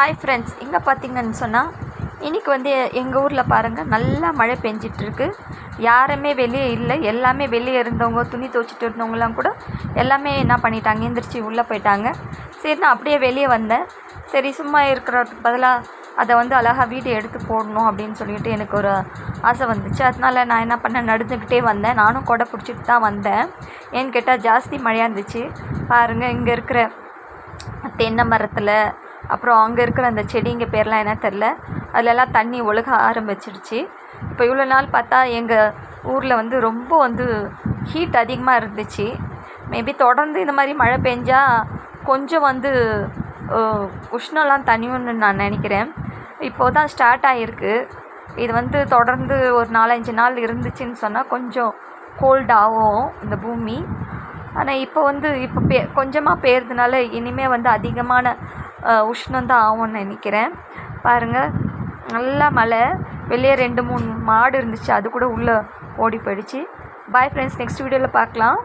Hi friends இங்கே பார்த்தீங்கன்னு சொன்னால் இன்றைக்கி வந்து எங்கள் ஊரில் பாருங்கள் நல்லா மழை பெஞ்சிட்ருக்கு. யாருமே வெளியே இல்லை எல்லாமே வெளியே இருந்தவங்க துணி துவைச்சிட்டு இருந்தவங்களாம் கூட எல்லாமே என்ன பண்ணிட்டாங்க எந்திரிச்சு உள்ளே போயிட்டாங்க. சரி நான் அப்படியே வெளியே வந்தேன். சரி சும்மா இருக்கிறதுக்கு பதிலாக அதை வந்து அழகாக வீடியோ எடுத்து போடணும் அப்படின்னு சொல்லிட்டு எனக்கு ஒரு ஆசை வந்துச்சு. அதனால நான் என்ன பண்ணேன் நடந்துக்கிட்டே வந்தேன். நானும் கொடை பிடிச்சிட்டு தான் வந்தேன். ஏன்னு கேட்டால் ஜாஸ்தி மழையாக இருந்துச்சு. பாருங்கள் இங்கே இருக்கிற தென்னை மரத்தில் அப்புறம் அங்கே இருக்கிற அந்த செடிங்க பேர்லாம் என்ன தெரில அதிலெல்லாம் தண்ணி ஒழுக ஆரம்பிச்சிடுச்சு. இப்போ இவ்வளோ நாள் பார்த்தா எங்கள் ஊரில் வந்து ரொம்ப வந்து ஹீட் அதிகமாக இருந்துச்சு. மேபி தொடர்ந்து இந்த மாதிரி மழை பெஞ்சால் கொஞ்சம் வந்து உஷ்ணம்லாம் தனியும்னு நான் நினைக்கிறேன். இப்போது தான் ஸ்டார்ட் ஆகிருக்கு இது வந்து தொடர்ந்து ஒரு நாலஞ்சு நாள் இருந்துச்சுன்னு சொன்னால் கொஞ்சம் கோல்டாகும் இந்த பூமி. ஆனால் இப்போ வந்து இப்போ பே கொஞ்சமாக பெய்கிறதுனால இனிமேல் வந்து அதிகமான உஷ்ணம் தான் ஆகும்னு நினைக்கிறேன். பாருங்கள் நல்லா மழை. வெளியே ரெண்டு மூணு மாடு இருந்துச்சு அது கூட உள்ளே ஓடி போயிடுச்சு. பாய் ஃப்ரெண்ட்ஸ் நெக்ஸ்ட் வீடியோவில் பார்க்கலாம்.